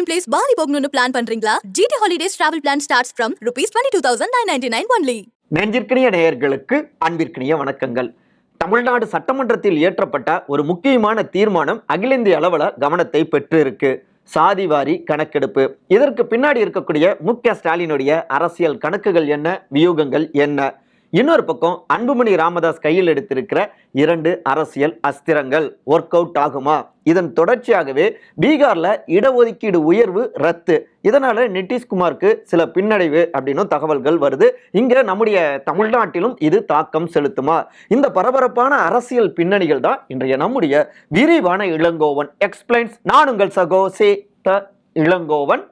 Dream place Bali போகணும்னு plan பண்றீங்களா? GT holidays travel plan starts from rupees twenty two thousand nine ninety nine only நெஞ்சிற்கினிய நேயர்களுக்கு அன்பிற்கினிய வணக்கங்கள். தமிழ்நாடு சட்டமன்றத்தில் இயற்றப்பட்ட ஒரு முக்கியமான தீர்மானம் அகில இந்திய அளவில் கவனத்தை பெற்றிருக்கு. சாதிவாரி கணக்கெடுப்பு. இதற்கு பின்னாடி இருக்கக்கூடிய மு க ஸ்டாலினுடைய அரசியல் கணக்குகள் என்ன வியூகங்கள் என்ன? இன்னொரு பக்கம் அன்புமணி ராமதாஸ் கையில் எடுத்திருக்கிற இரண்டு அரசியல் அஸ்திரங்கள் ஒர்க் அவுட் ஆகுமா? இதன் தொடர்ச்சியாகவே பீகார்ல இடஒதுக்கீடு உயர்வு ரத்து. இதனால நிதிஷ்குமாருக்கு சில பின்னடைவு அப்படின்னும் தகவல்கள் வருது. இங்க நம்முடைய தமிழ்நாட்டிலும் இது தாக்கம் செலுத்துமா? இந்த பரபரப்பான அரசியல் பின்னணிகள் தான் இன்றைய நம்முடைய விரிவான இளங்கோவன். எக்ஸ்பிளைன்ஸ் நான் உங்கள் சகோ சே த இளங்கோவன்.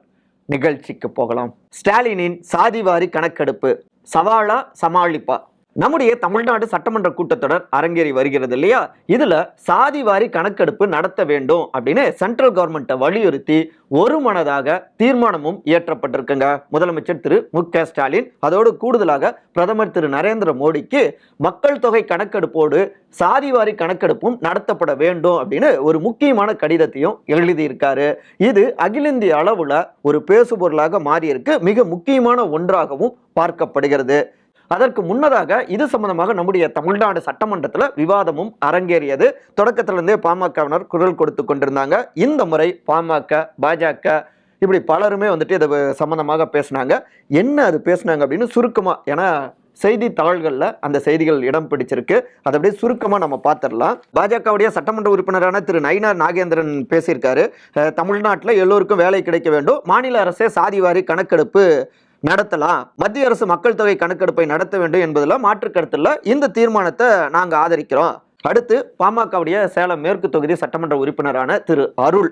நிகழ்ச்சிக்கு போகலாம். ஸ்டாலினின் சாதிவாரி கணக்கெடுப்பு. சவாலாக சமாளிப்பா. நம்முடைய தமிழ்நாடு சட்டமன்ற கூட்டத்தொடர் அரங்கேறி வருகிறது இல்லையா? இதுல சாதிவாரி கணக்கெடுப்பு நடத்த வேண்டும் அப்படின்னு சென்ட்ரல் கவர்மெண்ட்டை வலியுறுத்தி ஒரு மனதாக தீர்மானமும் இயற்றப்பட்டிருக்குங்க. முதலமைச்சர் திரு மு க ஸ்டாலின் அதோடு கூடுதலாக பிரதமர் திரு நரேந்திர மோடிக்கு மக்கள் தொகை கணக்கெடுப்போடு சாதிவாரி கணக்கெடுப்பும் நடத்தப்பட வேண்டும் அப்படின்னு ஒரு முக்கியமான கடிதத்தையும் எழுதியிருக்காரு. இது அகில இந்திய அளவுல ஒரு பேசுபொருளாக மாறியிருக்கு. மிக முக்கியமான ஒன்றாகவும் பார்க்கப்படுகிறது. அதற்கு முன்னதாக இது சம்பந்தமாக நம்முடைய தமிழ்நாடு சட்டமன்றத்தில் விவாதமும் அரங்கேறியது. தொடக்கத்திலிருந்தே பாமகவினர் குரல் கொடுத்து கொண்டிருந்தாங்க. இந்த முறை பாமக பாஜக இப்படி பலருமே வந்துட்டு இதை சம்பந்தமாக பேசினாங்க. என்ன அது பேசினாங்க அப்படின்னு சுருக்கமாக ஏன்னா செய்தித்தாள்களில் அந்த செய்திகள் இடம் பிடிச்சிருக்கு. அதை அப்படியே சுருக்கமாக நம்ம பார்த்துடலாம் பாஜகவுடைய சட்டமன்ற உறுப்பினரான திரு நயினார் நாகேந்திரன் பேசியிருக்காரு. தமிழ்நாட்டில் எல்லோருக்கும் வேலை கிடைக்க வேண்டும். மாநில அரசே சாதிவாரி கணக்கெடுப்பு நடத்தலாம் மத்திய அரசு மக்கள் தொகை கணக்கெடுப்பை நடத்த வேண்டும் என்பதில் மாற்று கருத்தில் இந்த தீர்மானத்தை நாங்கள் ஆதரிக்கிறோம். அடுத்து பாமகவுடைய சேலம் மேற்கு தொகுதி சட்டமன்ற உறுப்பினரான திரு அருள்.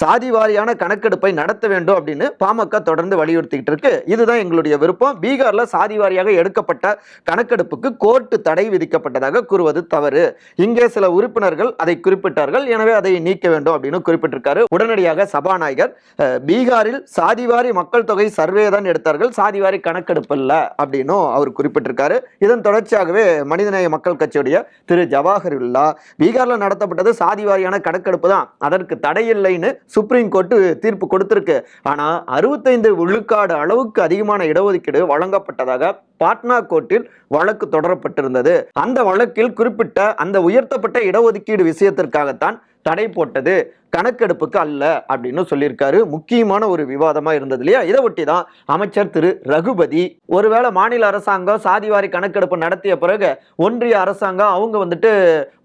சாதி வாரியான கணக்கெடுப்பை நடத்த வேண்டும் அப்படின்னு பாமக தொடர்ந்து வலியுறுத்திக்கிட்டு இருக்கு. இதுதான் எங்களுடைய விருப்பம். பீகார்ல சாதி வாரியாக எடுக்கப்பட்ட கணக்கெடுப்புக்கு கோர்ட்டு தடை விதிக்கப்பட்டதாக கூறுவது தவறு. இங்கே சில உறுப்பினர்கள் அதை குறிப்பிட்டார்கள். எனவே அதை நீக்க வேண்டும் அப்படின்னு குறிப்பிட்டிருக்காரு. உடனடியாக சபாநாயகர் அஹ், பீகாரில் சாதிவாரி மக்கள் தொகை சர்வே தான் எடுத்தார்கள். சாதிவாரி கணக்கெடுப்பு இல்லை அப்படின்னும் அவர் குறிப்பிட்டிருக்காரு. இதன் தொடர்ச்சியாகவே மனிதநேய மக்கள் கட்சியுடைய திரு ஜவாஹருல்லா பீகார்ல நடத்தப்பட்டது சாதிவாரியான கணக்கெடுப்பு தான். அதற்கு தடையில்லை அப்படின்னு சுப்ரீம் கோர்ட்டு தீர்ப்பு கொடுத்திருக்கு. ஆனா அறுபத்தைந்து விழுக்காடு அளவுக்கு அதிகமான இடஒதுக்கீடு வழங்கப்பட்டதாக பாட்னா கோர்ட்டில் வழக்கு தொடரப்பட்டிருந்தது. அந்த வழக்கில் குறிப்பிட்ட அந்த உயர்த்தப்பட்ட இடஒதுக்கீடு விஷயத்திற்காகத்தான் தடை போட்டது கணக்கெடுப்புக்கு அல்ல அப்படின்னு சொல்லியிருக்காரு. முக்கியமான ஒரு விவாதமாக இருந்தது இல்லையா? இதை ஒட்டி தான் அமைச்சர் திரு ரகுபதி ஒருவேளை மாநில அரசாங்கம் சாதிவாரி கணக்கெடுப்பு நடத்திய பிறகு ஒன்றிய அரசாங்கம் அவங்க வந்துட்டு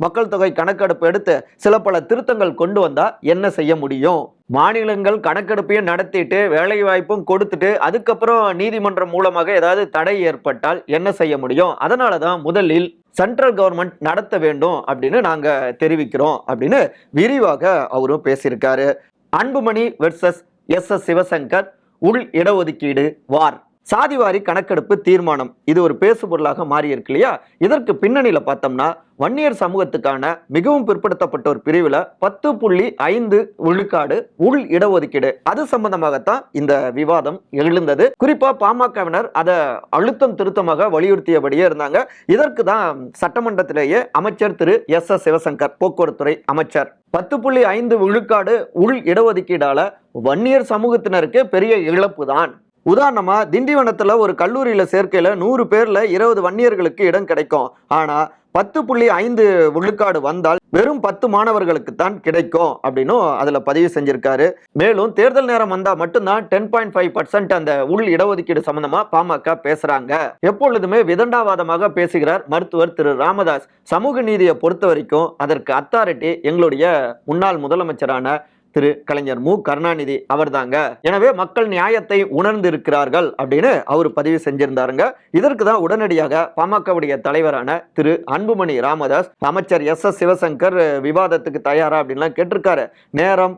மக்கள் தொகை கணக்கெடுப்பு எடுத்து சில பல திருத்தங்கள் கொண்டு வந்தால் என்ன செய்ய முடியும்? மாநிலங்கள் கணக்கெடுப்பையும் நடத்திட்டு வேலைவாய்ப்பும் கொடுத்துட்டு அதுக்கப்புறம் நீதிமன்றம் மூலமாக ஏதாவது தடை ஏற்பட்டால் என்ன செய்ய முடியும்? அதனால தான் முதலில் சென்ட்ரல் கவர்மெண்ட் நடத்த வேண்டும் அப்படின்னு நாங்கள் தெரிவிக்கிறோம் அப்படின்னு விரிவாக அவரும் பேசியிருக்காரு. Anbumani versus S S Sivasankar உள் இடஒதுக்கீடு வார். சாதிவாரி கணக்கெடுப்பு தீர்மானம். இது ஒரு பேசுபொருளாக மாறியிருக்கு இல்லையா? இதற்கு பின்னணியில் பார்த்தோம்னா வன்னியர் சமூகத்துக்கான மிகவும் பிற்படுத்தப்பட்ட ஒரு பிரிவில் பத்து புள்ளி ஐந்து விழுக்காடு உள் இடஒதுக்கீடு. அது சம்பந்தமாகத்தான் இந்த விவாதம் எழுந்தது. குறிப்பா பாமகவினர் அதை அழுத்தம் திருத்தமாக வலியுறுத்தியபடியே இருந்தாங்க. இதற்கு தான் சட்டமன்றத்திலேயே அமைச்சர் திரு எஸ் எஸ் சிவசங்கர் போக்குவரத்துறை அமைச்சர். பத்து புள்ளி ஐந்து விழுக்காடு உள் இடஒதுக்கீடால வன்னியர் சமூகத்தினருக்கு பெரிய இழப்பு தான் உதாரணமாக திண்டிவனத்தில் ஒரு கல்லூரியில் சேர்க்கையில் நூறு பேரில் இருபது வன்னியர்களுக்கு இடம் கிடைக்கும். ஆனால் பத்து புள்ளி ஐந்து விழுக்காடு வந்தால் வெறும் பத்து மாணவர்களுக்கு தான் கிடைக்கும் அப்படின்னும் அதில் பதிவு செஞ்சிருக்காரு. மேலும் தேர்தல் நேரம் வந்தால் மட்டும்தான் டென் பாயிண்ட் ஃபைவ் பர்சன்ட் அந்த உள் இடஒதுக்கீடு சம்பந்தமா பாமக பேசுறாங்க. எப்பொழுதுமே விதண்டாவாதமாக பேசுகிறார் மருத்துவர் திரு. ராமதாஸ். சமூக நீதியை பொறுத்த வரைக்கும் அதற்கு அத்தாரிட்டி எங்களுடைய முன்னாள் முதலமைச்சரான திரு கலைஞர் மு. கருணாநிதி அவர்தாங்க. எனவே மக்கள் நியாயத்தை உணர்ந்து இருக்கிறார்கள் அப்படின்னு அவர் பதிவு செஞ்சிருந்தாருங்க. இதற்கு தான் உடனடியாக பாமகவுடைய தலைவரான திரு அன்புமணி ராமதாஸ் அமைச்சர் எஸ். எஸ். சிவசங்கர் விவாதத்துக்கு தயாரா அப்படின்லாம் கேட்டிருக்காரு. நேரம்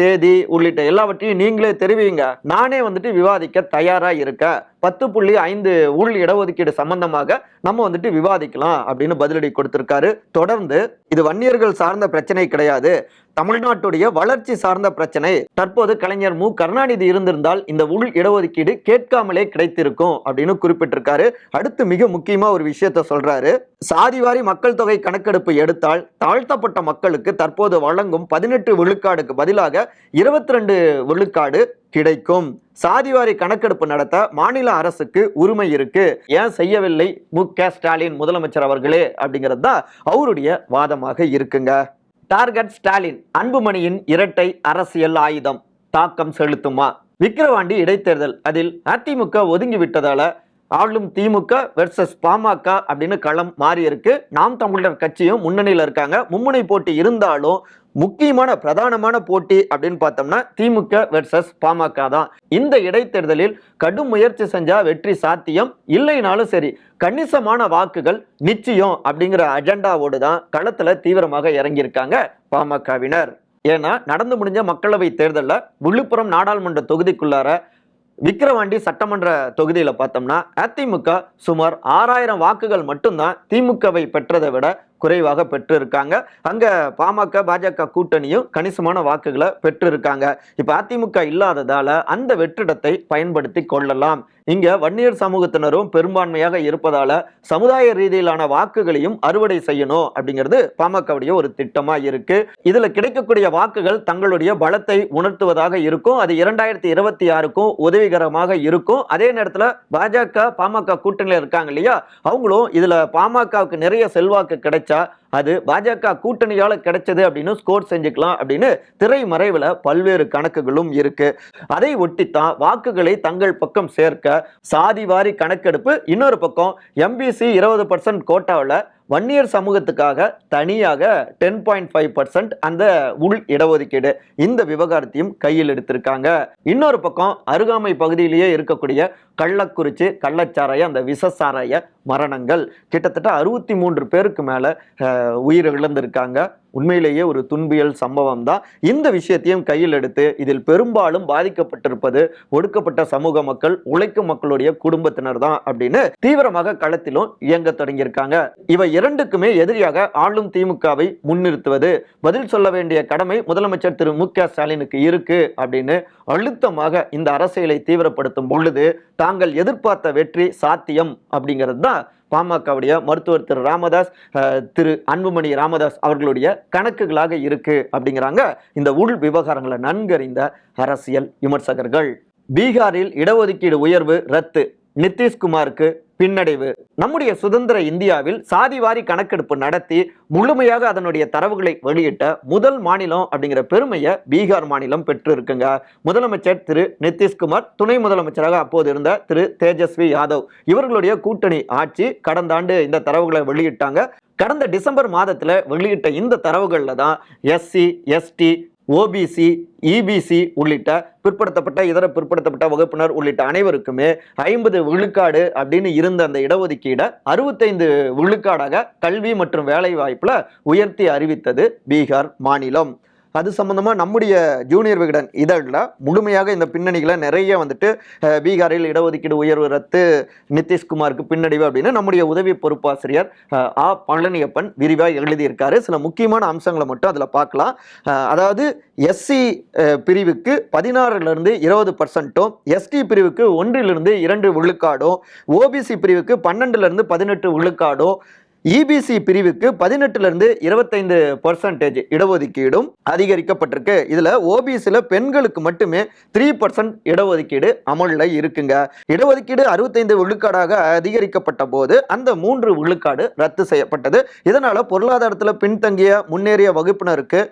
தேதி உள்ளிட்ட எல்லாவற்றையும் நீங்களே தெரிவிங்க. நானே வந்துட்டு விவாதிக்க தயாரா இருக்கேன். பத்து புள்ளி ஐந்து உள் இடஒதுக்கீடு சம்பந்தமாக நம்ம வந்துட்டு விவாதிக்கலாம் அப்படின்னு பதிலடி கொடுத்திருக்காரு. தொடர்ந்து இது வன்னியர்கள் சார்ந்த பிரச்சனை கிடையாது. தமிழ்நாட்டுடைய வளர்ச்சி சார்ந்த பிரச்சனை. தற்போது கலைஞர் மு. கருணாநிதி இருந்திருந்தால் இந்த உள் இடஒதுக்கீடு கேட்காமலே கிடைத்திருக்கும் அப்படின்னு குறிப்பிட்டிருக்காரு. அடுத்து மிக முக்கியமா ஒரு விஷயத்த சொல்றாரு. சாதிவாரி மக்கள் தொகை கணக்கெடுப்பு எடுத்தால் தாழ்த்தப்பட்ட மக்களுக்கு தற்போது வழங்கும் பதினெட்டு விழுக்காடுக்கு பதிலாக இருபத்தி ரெண்டு விழுக்காடு கிடைக்கும். சாதிவாரி கணக்கெடுப்பு நடத்த மாநில அரசுக்கு உரிமை இருக்கு. ஏன் செய்யவில்லை? மு. க. ஸ்டாலின் முதலமைச்சர் அவர்களே அப்படிங்கிறது தான் அவருடைய வாதமாக இருக்குங்க. டார்கெட் ஸ்டாலின் அன்புமணியின் இரட்டை அரசியல் ஆயுதம். தாக்கம் செலுத்துமா? விக்கிரவாண்டி இடைத்தேர்தல். அதில் அதிமுக ஒதுங்கி விட்டதால ஆளும் திமுக வெர்சஸ் பாமக அப்படின்னு களம் மாறி இருக்கு. நாம் தமிழர் கட்சியும் முன்னணியில் இருக்காங்க. மும்முனை போட்டி இருந்தாலும் முக்கியமான பிரதானமான போட்டி அப்படின்னு பார்த்தோம்னா திமுக வெர்சஸ் பாமக தான். இந்த இடைத்தேர்தலில் கடும் முயற்சி செஞ்சா வெற்றி சாத்தியம். இல்லைனாலும் சரி கணிசமான வாக்குகள் நிச்சயம் அப்படிங்கிற அஜெண்டாவோடு தான் களத்துல தீவிரமாக இறங்கியிருக்காங்க பாமகவினர். ஏன்னா நடந்து முடிஞ்ச மக்களவை தேர்தலில் விழுப்புரம் நாடாளுமன்ற தொகுதிக்குள்ளார விக்கிரவாண்டி சட்டமன்ற தொகுதியில் பார்த்தோம்னா அதிமுக சுமார் ஆறாயிரம் வாக்குகள் மட்டும்தான் திமுகவை பெற்றதை விட குறைவாக பெற்று இருக்காங்க பாமக பாஜக கூட்டணியும் கணிசமான வாக்குகளை பெற்றிருக்காங்க. இப்போ அதிமுக இல்லாததால அந்த வெற்றிடத்தை பயன்படுத்தி கொள்ளலாம். இங்க வன்னியர் சமூகத்தினரும் பெரும்பான்மையாக இருப்பதால சமுதாய ரீதியிலான வாக்குகளையும் அறுவடை செய்யணும் அப்படிங்கிறது பாமகவுடைய ஒரு திட்டமா இருக்கு. இதுல கிடைக்கக்கூடிய வாக்குகள் தங்களுடைய பலத்தை உணர்த்துவதாக இருக்கும். அது இரண்டாயிரத்தி இருபத்தி ஆறுக்கும் உதவிகரமாக இருக்கும். அதே நேரத்தில் பாஜக பாமக கூட்டணியில் இருக்காங்க இல்லையா? அவங்களும் இதுல பாமகவுக்கு நிறைய செல்வாக்கு கிடைச்சா அது பாஜக கூட்டணியால் கிடைச்சது அப்படின்னு ஸ்கோர் செஞ்சுக்கலாம் அப்படின்னு திரைமறைவில் பல்வேறு கணக்குகளும் இருக்கு. அதை ஒட்டித்தான் வாக்குகளை தங்கள் பக்கம் சேர்க்க சாதிவாரி கணக்கெடுப்பு இன்னொரு பக்கம் எம்பிசி இருபது பர்சன்ட் கோட்டாவில் வன்னியர் சமூகத்துக்காக தனியாக டென் பாயிண்ட் ஃபைவ் பர்சன்ட் அந்த உள் இடஒதுக்கீடு இந்த விவகாரத்தையும் கையில் எடுத்திருக்காங்க. இன்னொரு பக்கம் அருகாமை பகுதியிலேயே இருக்கக்கூடிய கள்ளக்குறிச்சி கள்ளச்சாராய அந்த விசசாராய மரணங்கள் கிட்டத்தட்ட அறுபத்தி மூன்று பேருக்கு மேலே உயிர் இழந்திருக்காங்க. உண்மையிலேயே ஒரு துன்பியல் சம்பவம் தான் இந்த விஷயத்தையும் கையில் எடுத்து இதில் பெரும்பாலும் பாதிக்கப்பட்டிருப்பது ஒடுக்கப்பட்ட சமூக மக்கள் உழைக்கும் மக்களுடைய குடும்பத்தினர் தான் அப்படின்னு தீவிரமாக களத்திலும் இயங்க தொடங்கியிருக்காங்க. இவை இரண்டுக்குமே எதிரியாக ஆளும் திமுகவை முன்னிறுத்துவது பதில் சொல்ல வேண்டிய கடமை முதலமைச்சர் திரு மு க ஸ்டாலினுக்கு இருக்கு அப்படின்னு அழுத்தமாக இந்த அரசியலை தீவிரப்படுத்தும் பொழுது தாங்கள் எதிர்பார்த்த வெற்றி சாத்தியம் அப்படிங்கிறது தான் பாமகவுடைய மருத்துவர் திரு ராமதாஸ் திரு அன்புமணி ராமதாஸ் அவர்களுடைய கணக்குகளாக இருக்கு அப்படிங்கிறாங்க. இந்த உள் விவகாரங்களை நன்கறிந்த அரசியல் விமர்சகர்கள். பீகாரில் இடஒதுக்கீடு உயர்வு ரத்து. நிதிஷ்குமாருக்கு பின்னடைவு. நம்முடைய சுதந்திர இந்தியாவில் சாதிவாரி கணக்கெடுப்பு நடத்தி முழுமையாக அதனுடைய தரவுகளை வெளியிட்ட முதல் மாநிலம் அப்படிங்கிற பெருமையை பீகார் மாநிலம் பெற்று இருக்குங்க முதலமைச்சர் திரு நிதிஷ்குமார் துணை முதலமைச்சராக அப்போது இருந்த திரு தேஜஸ்வி யாதவ். இவர்களுடைய கூட்டணி ஆட்சி கடந்த ஆண்டு இந்த தரவுகளை வெளியிட்டாங்க. கடந்த டிசம்பர் மாதத்தில் வெளியிட்ட இந்த தரவுகளில் தான் எஸ்சி எஸ்டி ஓபிசி இபிசி உள்ளிட்ட பிற்படுத்தப்பட்ட இதர பிற்படுத்தப்பட்ட வகுப்பினர் உள்ளிட்ட அனைவருக்குமே ஐம்பது விழுக்காடு அப்படின்னு இருந்த அந்த இடஒதுக்கீடை அறுபத்தைந்து விழுக்காடாக கல்வி மற்றும் வேலை வாய்ப்புல உயர்த்தி அறிவித்தது பீகார் மாநிலம். அது சம்மந்தமாக நம்முடைய ஜூனியர் விகடன் இதழில் முழுமையாக இந்த பின்னணிகளை நிறைய வந்துட்டு பீகாரில் இடஒதுக்கீடு உயர்வு ரத்து நிதிஷ்குமாருக்கு பின்னடைவு அப்படின்னு நம்முடைய உதவி பொறுப்பாசிரியர் ஆ பழனியப்பன் விரிவாக எழுதியிருக்காரு. சில முக்கியமான அம்சங்களை மட்டும் அதில் பார்க்கலாம். அதாவது எஸ்சி பிரிவுக்கு பதினாறுலேருந்து இருபது பர்சன்ட்டும் எஸ்டி பிரிவுக்கு ஒன்றிலிருந்து இரண்டு விழுக்காடும் ஓபிசி பிரிவுக்கு பன்னெண்டுலேருந்து பதினெட்டு விழுக்காடும் இபிசி பிரிவுக்கு பதினெட்டுல இருந்து இருபத்தைந்து பர்சன்டேஜ் இடஒதுக்கீடும் அதிகரிக்கப்பட்டிருக்கு. இதுல ஓபிசியில் பெண்களுக்கு மட்டுமே த்ரீ பர்சன்ட் இடஒதுக்கீடு அமலில் இருக்குங்க. இடஒதுக்கீடு அறுபத்தைந்து விழுக்காடாக அதிகரிக்கப்பட்ட போது அந்த மூன்று விழுக்காடு ரத்து செய்யப்பட்டது. இதனால பொருளாதாரத்தில் பின்தங்கிய முன்னேறிய வகுப்பினருக்கு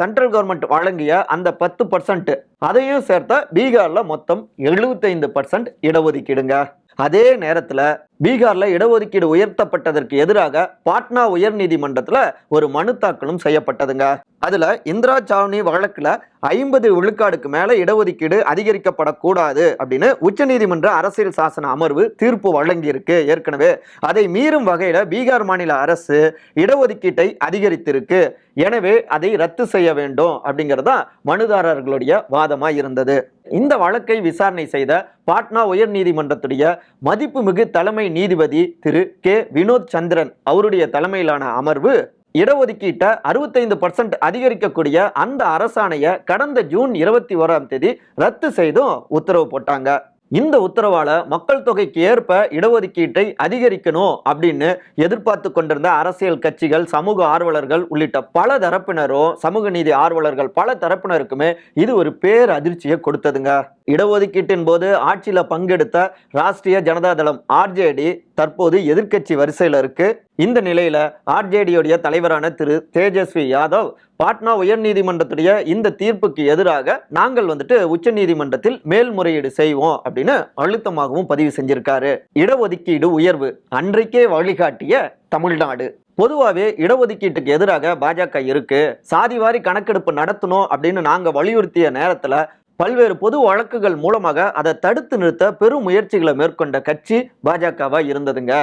சென்ட்ரல் கவர்மெண்ட் வழங்கிய அந்த பத்து பர்சன்ட் அதையும் சேர்த்தா பீகார்ல மொத்தம் எழுபத்தைந்து பர்சன்ட் இடஒதுக்கீடுங்க. அதே நேரத்தில் பீகாரில் இடஒதுக்கீடு உயர்த்தப்பட்டதற்கு எதிராக பாட்னா உயர்நீதிமன்றத்தில் ஒரு மனு தாக்கலும் செய்யப்பட்டதுங்க. அதில் இந்திரா சாவ்னி வழக்கில் ஐம்பது விழுக்காடுக்கு மேலே இடஒதுக்கீடு அதிகரிக்கப்படக்கூடாது அப்படின்னு உச்சநீதிமன்ற அரசியல் சாசன அமர்வு தீர்ப்பு வழங்கியிருக்கு ஏற்கனவே. அதை மீறும் வகையில் பீகார் மாநில அரசு இடஒதுக்கீட்டை அதிகரித்திருக்கு. எனவே அதை ரத்து செய்ய வேண்டும் அப்படிங்கிறதா மனுதாரர்களுடைய வாதமாக இருந்தது. இந்த வழக்கை விசாரணை செய்த பாட்னா உயர்நீதிமன்றத்துடைய மதிப்புமிகு தலைமை நீதிபதி திரு கே. வினோத் சந்திரன் அவருடைய தலைமையிலான அமர்வு இடஒதுக்கீட்டை அறுபத்தைந்து பர்சன்ட் அதிகரிக்கக்கூடிய அந்த அரசாணையை கடந்த ஜூன் இருபத்தி ஓராம் தேதி ரத்து செய்தும் உத்தரவு போட்டாங்க. இந்த உத்தரவால மக்கள் தொகைக்கு ஏற்ப இடஒதுக்கீட்டை அதிகரிக்கணும் அப்படின்னு எதிர்பார்த்து கொண்டிருந்த அரசியல் கட்சிகள் சமூக ஆர்வலர்கள் உள்ளிட்ட பல தரப்பினரும் சமூக நீதி ஆர்வலர்கள் பல தரப்பினருக்குமே இது ஒரு பேர் அதிர்ச்சியை கொடுத்ததுங்க. இடஒதுக்கீட்டின் போது ஆட்சியில பங்கெடுத்த ராஷ்டிரிய ஜனதா தளம் ஆர்ஜேடி தற்போது எதிர்க்கட்சி வரிசையில் இருக்கு. இந்த நிலையில ஆர்ஜேடியுடைய தலைவரான திரு தேஜஸ்வி யாதவ் பாட்னா உயர்நீதிமன்றத்துடைய இந்த தீர்ப்புக்கு எதிராக நாங்கள் வந்துட்டு உச்சநீதிமன்றத்தில் மேல்முறையீடு செய்வோம் அப்படின்னு அழுத்தமாகவும் பதிவு செஞ்சிருக்காரு. இடஒதுக்கீடு உயர்வு அன்றைக்கே வழிகாட்டிய தமிழ்நாடு. பொதுவாகவே இடஒதுக்கீட்டுக்கு எதிராக பாஜக இருக்கு. சாதிவாரி கணக்கெடுப்பு நடத்தணும் அப்படின்னு நாங்கள் வலியுறுத்திய நேரத்தில் பல்வேறு பொது வழக்குகள் மூலமாக அதை தடுத்து நிறுத்த பெரும் முயற்சிகளை மேற்கொண்ட கட்சி பாஜகவா இருந்ததுங்க.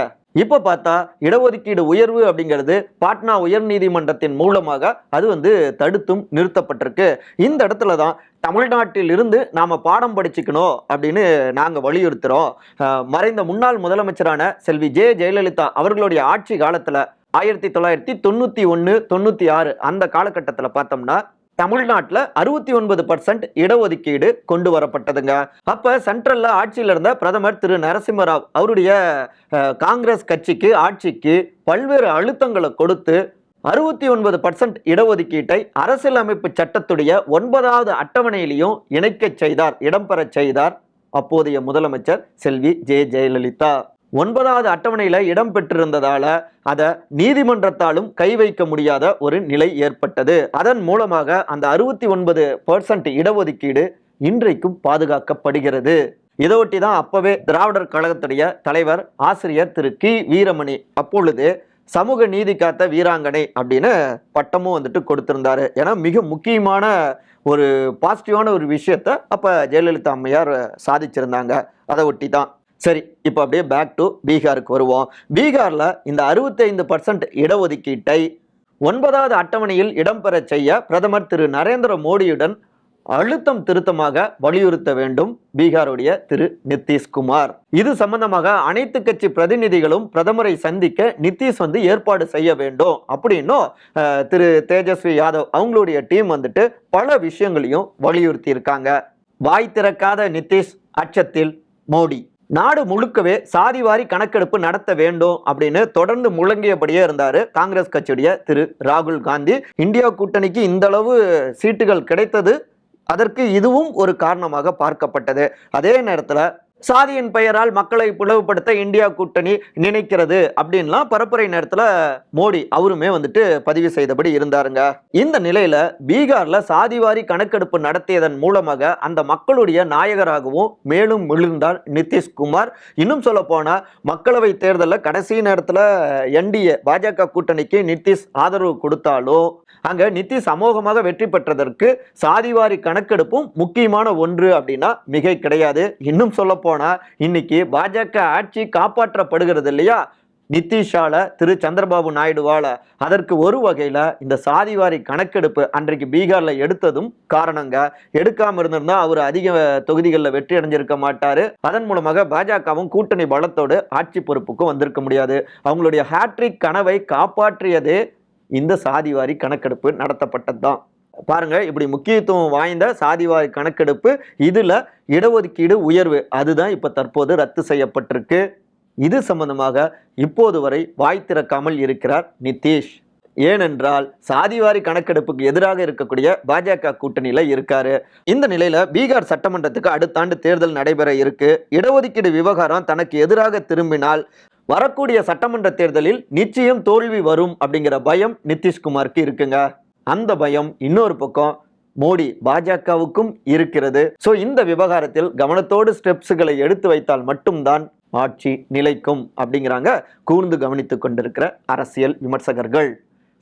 இப்ப பார்த்தா இடஒதுக்கீடு உயர்வு அப்படிங்கிறது பாட்னா உயர் நீதிமன்றத்தின் மூலமாக அது வந்து தடுத்தும் நிறுத்தப்பட்டிருக்கு. இந்த இடத்துல தான் தமிழ்நாட்டில் இருந்து நாம பாடம் படிச்சுக்கணும் அப்படின்னு நாங்க வலியுறுத்துறோம். மறைந்த முன்னாள் முதலமைச்சரான செல்வி ஜே ஜெயலலிதா அவர்களுடைய ஆட்சி காலத்துல ஆயிரத்தி தொள்ளாயிரத்தி தொண்ணூத்தி ஒன்னு தொண்ணூத்தி ஆறு அந்த காலகட்டத்தில் பார்த்தோம்னா தமிழ்நாட்டில் அறுபத்தி ஒன்பது பர்சன்ட் இடஒதுக்கீடு கொண்டு வரப்பட்டதுங்க. அப்போ சென்ட்ரலில் ஆட்சியில் இருந்த பிரதமர் திரு நரசிம்மராவ் அவருடைய காங்கிரஸ் கட்சிக்கு ஆட்சிக்கு பல்வேறு அழுத்தங்களை கொடுத்து அறுபத்தி ஒன்பது பர்சன்ட் இடஒதுக்கீட்டை அரசியலமைப்பு சட்டத்துடைய ஒன்பதாவது அட்டவணையிலையும் இணைக்கச் செய்தார் இடம்பெறச் செய்தார் அப்போதைய முதலமைச்சர் செல்வி ஜெ ஜெயலலிதா. ஒன்பதாவது அட்டவணையில் இடம் பெற்றிருந்ததால அதை நீதிமன்றத்தாலும் கை வைக்க முடியாத ஒரு நிலை ஏற்பட்டது. அதன் மூலமாக அந்த அறுபத்தி ஒன்பது பர்சன்ட் இடஒதுக்கீடு இன்றைக்கும் பாதுகாக்கப்படுகிறது. இதையொட்டி தான் அப்பவே திராவிடர் கழகத்துடைய தலைவர் ஆசிரியர் திரு கி. வீரமணி அப்பொழுது சமூக நீதி காத்த வீராங்கனை அப்படின்னு பட்டமும் வந்துட்டு கொடுத்திருந்தாரு. ஏன்னா மிக முக்கியமான ஒரு பாசிட்டிவான ஒரு விஷயத்த அப்போ ஜெயலலிதா அம்மையார் சாதிச்சிருந்தாங்க. அதை ஒட்டி தான் சரி இப்போ அப்படியே பேக் டு பீகாருக்கு வருவோம். பீகாரில் இந்த அறுபத்தைந்து பர்சன்ட் இடஒதுக்கீட்டை ஒன்பதாவது அட்டவணையில் இடம்பெறச் செய்ய பிரதமர் திரு நரேந்திர மோடியுடன் அழுத்தம் திருத்தமாக வலியுறுத்த வேண்டும் பீகாருடைய திரு நிதிஷ்குமார். இது சம்பந்தமாக அனைத்து கட்சி பிரதிநிதிகளும் பிரதமரை சந்திக்க நிதிஷ் வந்து ஏற்பாடு செய்ய வேண்டும் அப்படின்னும் திரு தேஜஸ்வி யாதவ் அவங்களுடைய டீம் வந்துட்டு பல விஷயங்களையும் வலியுறுத்தி இருக்காங்க வாய் திறக்காத நிதிஷ் அச்சத்தில் மோடி. நாடு முழுக்கவே சாதிவாரி கணக்கெடுப்பு நடத்த வேண்டும் அப்படின்னு தொடர்ந்து முழங்கியபடியே இருந்தார் காங்கிரஸ் கட்சியுடைய திரு ராகுல் காந்தி. இந்தியா கூட்டணிக்கு இந்த அளவு சீட்டுகள் கிடைத்தது அதற்கு இதுவும் ஒரு காரணமாக பார்க்கப்பட்டது. அதே நேரத்தில் சாதியின் பெயரால் மக்களை பிளவுபடுத்த இந்தியா கூட்டணி நினைக்கிறது அப்படின்லாம் பரப்புரை நேரத்தில் மோடி அவருமே வந்துட்டு பதிவு செய்தபடி இருந்தாருங்க. இந்த நிலையில பீகார்ல சாதிவாரி கணக்கெடுப்பு நடத்தியதன் மூலமாக அந்த மக்களுடைய நாயகராகவும் மேலும் விழுந்தார் நிதிஷ்குமார். இன்னும் சொல்ல போனா மக்களவை தேர்தலில் கடைசி நேரத்தில் என்டிஏ பாஜக கூட்டணிக்கு நிதிஷ் ஆதரவு கொடுத்தாலும் அங்க நிதி சமூகமாக வெற்றி பெற்றதற்கு சாதிவாரி கணக்கெடுப்பும் முக்கியமான ஒன்று அப்படின்னா மிகை கிடையாது. இன்னும் சொல்ல போனா இன்னைக்கு பாஜக ஆட்சி காப்பாற்றப்படுகிறது இல்லையா? நிதிஷால திரு. சந்திரபாபு நாயுடுவால. அதற்கு ஒரு வகையில இந்த சாதிவாரி கணக்கெடுப்பு அன்றைக்கு பீகார்ல எடுத்ததும் காரணங்க. எடுக்காம இருந்திருந்தா அவர் அதிக தொகுதிகளில் வெற்றி அடைஞ்சிருக்க மாட்டாரு. அதன் மூலமாக பாஜகவும் கூட்டணி பலத்தோடு ஆட்சி பொறுப்புக்கும் வந்திருக்க முடியாது. அவங்களுடைய ஹேட்ரிக் கனவை காப்பாற்றியதே இந்த சாதிவாரி கணக்கெடுப்பு நடத்தப்பட்டது தான் பாருங்க இப்படி முக்கியத்துவம் வாய்ந்த சாதிவாரி கணக்கெடுப்பு இதில் இடஒதுக்கீடு உயர்வு அதுதான் இப்போ தற்போது ரத்து செய்யப்பட்டிருக்கு. இது சம்பந்தமாக இப்போது வரை வாய் திறக்காமல் இருக்கிறார் நிதிஷ். ஏனென்றால் சாதிவாரி கணக்கெடுப்புக்கு எதிராக இருக்கக்கூடிய பாஜக கூட்டணியில் இருக்காரு. இந்த நிலையில பீகார் சட்டமன்றத்துக்கு அடுத்த ஆண்டு தேர்தல் நடைபெற இருக்கு. இடஒதுக்கீடு விவகாரம் தனக்கு எதிராக திரும்பினால் வரக்கூடிய சட்டமன்ற தேர்தலில் நிச்சயம் தோல்வி வரும் அப்படிங்கிற பயம் நிதிஷ்குமாருக்கு இருக்குங்க. அந்த பயம் இன்னொரு பக்கம் மோடி பாஜகவுக்கும் இருக்கிறது. ஸோ இந்த விவகாரத்தில் கவனத்தோடு ஸ்டெப்ஸுகளை எடுத்து வைத்தால் மட்டும்தான் ஆட்சி நிலைக்கும் அப்படிங்கிறாங்க கூர்ந்து கவனித்து கொண்டிருக்கிற அரசியல் விமர்சகர்கள்.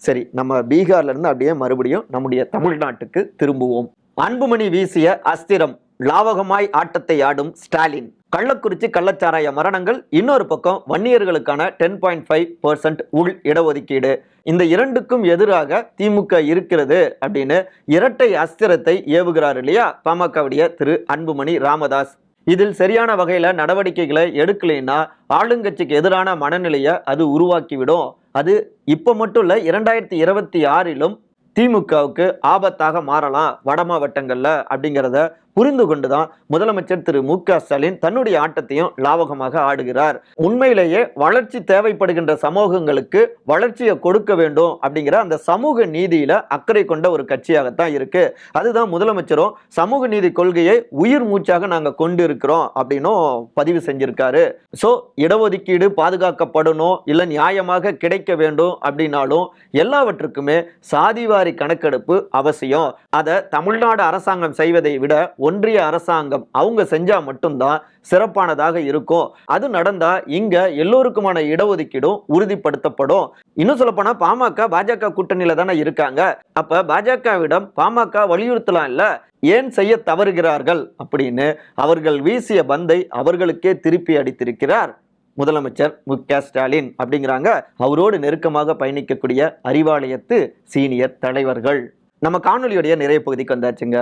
சரி நம்ம பீகார்லேருந்து அப்படியே மறுபடியும் நம்முடைய தமிழ்நாட்டுக்கு திரும்புவோம். அன்புமணி வீசிய அஸ்திரம் லாவகமாய் ஆட்டத்தை ஆடும் ஸ்டாலின். கள்ளக்குறிச்சி கள்ளச்சாராய மரணங்கள் இன்னொரு பக்கம் வன்னியர்களுக்கான டென் பாயிண்ட் ஃபைவ் பர்சன்ட் உள் இடஒதுக்கீடு. இந்த இரண்டுக்கும் எதிராக திமுக இருக்கிறது அப்படின்னு இரட்டை அஸ்திரத்தை ஏவுகிறார் இல்லையா? பாமகவுடைய திரு அன்புமணி ராமதாஸ். இதில் சரியான வகையில் நடவடிக்கைகளை எடுக்கலைன்னா ஆளுங்கட்சிக்கு எதிரான மனநிலையை அது உருவாக்கிவிடும். அது இப்போ மட்டும் இல்லை இரண்டாயிரத்தி இருபத்தி ஆறிலும் திமுகவுக்கு ஆபத்தாக மாறலாம் வட மாவட்டங்களில் அப்படிங்கிறத புரிந்து கொண்டுதான் முதலமைச்சர் திரு மு ஸ்டாலின் தன்னுடைய ஆட்டத்தையும் லாவகமாக ஆடுகிறார். உண்மையிலேயே வளர்ச்சி தேவைப்படுகின்ற சமூகங்களுக்கு வளர்ச்சியை கொடுக்க வேண்டும் அப்படிங்கிற அந்த சமூக நீதியில அக்கறை கொண்ட ஒரு கட்சியாகத்தான் இருக்கு. அதுதான் முதலமைச்சரும் சமூக நீதி கொள்கையை உயிர் மூச்சாக நாங்கள் கொண்டு இருக்கிறோம் அப்படின்னும் பதிவு செஞ்சிருக்காரு. ஸோ இடஒதுக்கீடு பாதுகாக்கப்படணும் இல்லை நியாயமாக கிடைக்க வேண்டும் அப்படின்னாலும் எல்லாவற்றுக்குமே சாதிவாரி கணக்கெடுப்பு அவசியம். அதை தமிழ்நாடு அரசாங்கம் செய்வதை விட ஒன்றிய அரசாங்கம் அவங்க செஞ்சால் மட்டும்தான் சிறப்பானதாக இருக்கும். அது நடந்தால் இங்கே எல்லோருக்குமான இடஒதுக்கீடும் உறுதிப்படுத்தப்படும். இன்னும் சொல்லப்போனால் பாமக பாஜக கூட்டணியில தானே இருக்காங்க. அப்போ பாஜகவிடம் பாமக வலியுறுத்தலாம் இல்லை ஏன் செய்ய தவறுகிறார்கள் அப்படின்னு அவர்கள் வீசிய பந்தை அவர்களுக்கே திருப்பி அடித்திருக்கிறார் முதலமைச்சர் மு க ஸ்டாலின் அப்படிங்கிறாங்க. அவரோடு நெருக்கமாக பயணிக்கக்கூடிய அறிவாலயத்து சீனியர் தலைவர்கள். நம்ம காணொலியுடைய நிறைய பகுதிக்கு வந்தாச்சுங்க.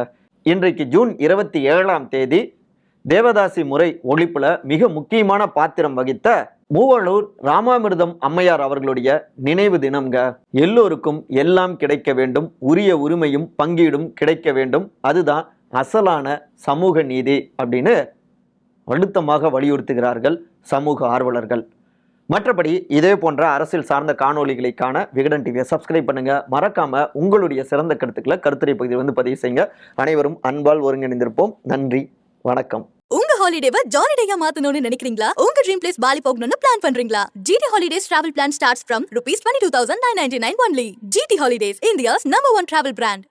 இன்றைக்கு ஜூன் இருபத்தி ஏழாம் தேதி தேவதாசி முறை ஒழிப்புல மிக முக்கியமான பாத்திரம் வகித்த மூவலூர் ராமாமிர்தம் அம்மையார் அவர்களுடைய நினைவு தினம்ங்க. எல்லோருக்கும் எல்லாம் கிடைக்க வேண்டும் உரிய உரிமையும் பங்கீடும் கிடைக்க வேண்டும். அதுதான் அசலான சமூக நீதி அப்படின்னு அழுத்தமாக வலியுறுத்துகிறார்கள் சமூக ஆர்வலர்கள். மற்றபடி இதே போன்ற அரசியல் சார்ந்த காணொளிகளை விகடன் டிவியை சப்ஸ்கிரைப் பண்ணுங்க. மறக்காம உங்களுடைய சிறந்த கருத்துக்களை கருத்துரை பகுதியில் வந்து பதிவு செய்யுங்க. அனைவரும் அன்பால் ஒருங்கிணைந்திருப்போம். நன்றி. வணக்கம். உங்க ஹாலிடேவை ஜாலிடேயா மாத்தணும்னு நினைக்கிறீங்களா? உங்க ட்ரீம் பிளேஸ் பாலி போகணும்னு பிளான் பண்றீங்களா? GT holidays travel plan starts from rupees twenty two thousand nine ninety nine only GT holidays India's number one travel brand